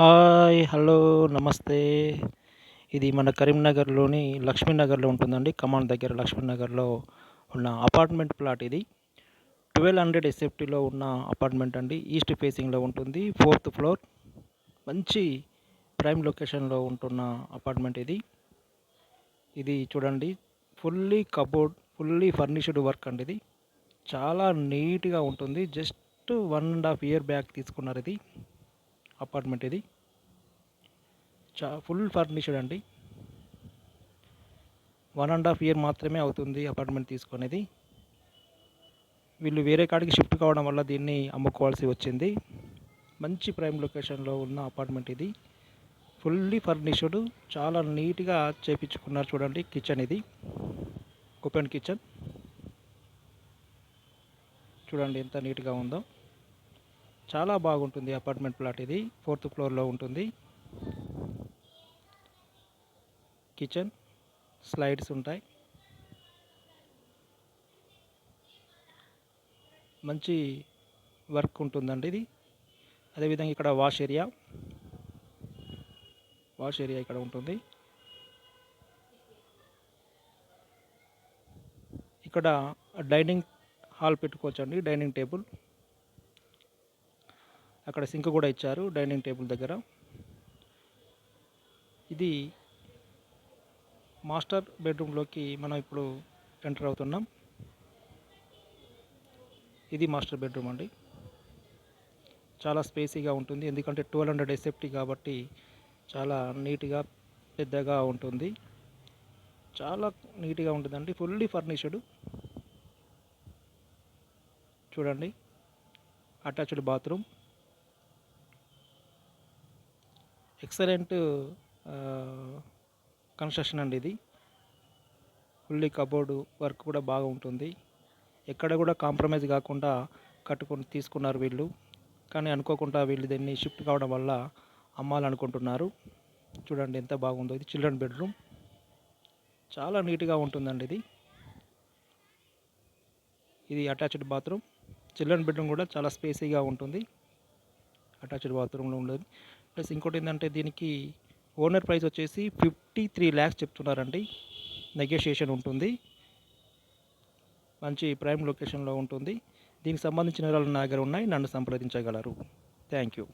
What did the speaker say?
Hi hello నమస్తే. ఇది మన కరీంనగర్లోని లక్ష్మీనగర్లో ఉంటుందండి. కమాన్ దగ్గర లక్ష్మీనగర్లో ఉన్న అపార్ట్మెంట్ ప్లాట్ ఇది. ట్వెల్వ్ హండ్రెడ్ ఎస్ఎఫ్టీలో ఉన్న అపార్ట్మెంట్ అండి. ఈస్ట్ ఫేసింగ్లో ఉంటుంది. Fourth floor. మంచి ప్రైమ్ లొకేషన్లో ఉంటున్న అపార్ట్మెంట్ ఇది. ఇది చూడండి. Fully cupboard fully furnished work అండి ఇది. చాలా నీట్గా ఉంటుంది. Just one and half year back తీసుకున్నారు ఇది. అపార్ట్మెంట్ ఇది. చా ఫుల్ ఫర్నిష్డ్ అండి. వన్ అండ్ హాఫ్ ఇయర్ మాత్రమే అవుతుంది అపార్ట్మెంట్ తీసుకునేది. వీళ్ళు వేరే కాడికి షిఫ్ట్ కావడం వల్ల దీన్ని అమ్ముకోవాల్సి వచ్చింది. మంచి ప్రైమ్ లొకేషన్లో ఉన్న అపార్ట్మెంట్ ఇది. ఫుల్లీ ఫర్నిష్డ్ చాలా నీట్గా చేపించుకున్నారు చూడండి కిచెన్ ఇది. Open kitchen. చూడండి ఎంత నీట్గా ఉందో. చాలా బాగుంటుంది అపార్ట్మెంట్ ప్లాట్ ఇది. ఫోర్త్ ఫ్లోర్లో ఉంటుంది. కిచెన్ స్లైడ్స్ ఉంటాయి. మంచి వర్క్ ఉంటుందండి ఇది. అదేవిధంగా ఇక్కడ వాష్ ఏరియా. వాష్ ఏరియా ఇక్కడ ఉంటుంది. ఇక్కడ డైనింగ్ హాల్ పెట్టుకోవచ్చండి డైనింగ్ టేబుల్. అక్కడ సింక్ కూడా ఇచ్చారు డైనింగ్ టేబుల్ దగ్గర. ఇది మాస్టర్ బెడ్రూమ్లోకి మనం ఇప్పుడు ఎంటర్ అవుతున్నాం. ఇది మాస్టర్ బెడ్రూమ్ అండి. చాలా స్పేసీగా ఉంటుంది. ఎందుకంటే ట్వెల్వ్ హండ్రెడ్ ఎస్ఎఫ్టీ కాబట్టి చాలా నీట్గా పెద్దగా ఉంటుంది. చాలా నీట్గా ఉంటుందండి. Fully furnished. చూడండి. Attached bathroom. ఎక్సలెంట్ కన్స్ట్రక్షన్ అండి ఇది. ఫుల్లీ కబోర్డు వర్క్ కూడా బాగా ఉంటుంది. ఎక్కడ కూడా కాంప్రమైజ్ కాకుండా కట్టుకొని తీసుకున్నారు వీళ్ళు. కానీ అనుకోకుండా వీళ్ళు దీన్ని షిఫ్ట్ కావడం వల్ల అమ్మాలనుకుంటున్నారు చూడండి ఎంత బాగుందో ఇది చిల్డ్రన్ బెడ్రూమ్. చాలా నీట్గా ఉంటుందండి ఇది. ఇది అటాచ్డ్ బాత్రూమ్. చిల్డ్రన్ బెడ్రూమ్ కూడా చాలా స్పేసీగా ఉంటుంది. అటాచ్డ్ బాత్రూమ్లో ఉండదు. ప్లస్ ఇంకోటి ఏంటంటే దీనికి ఓనర్ ప్రైస్ వచ్చేసి ఫిఫ్టీ త్రీ ల్యాక్స్ చెప్తున్నారండి. నెగోషియేషన్ ఉంటుంది. మంచి ప్రైమ్ లొకేషన్లో ఉంటుంది. దీనికి సంబంధించిన వివరాలు నా దగ్గర ఉన్నాయి. నన్ను సంప్రదించగలరు. Thank you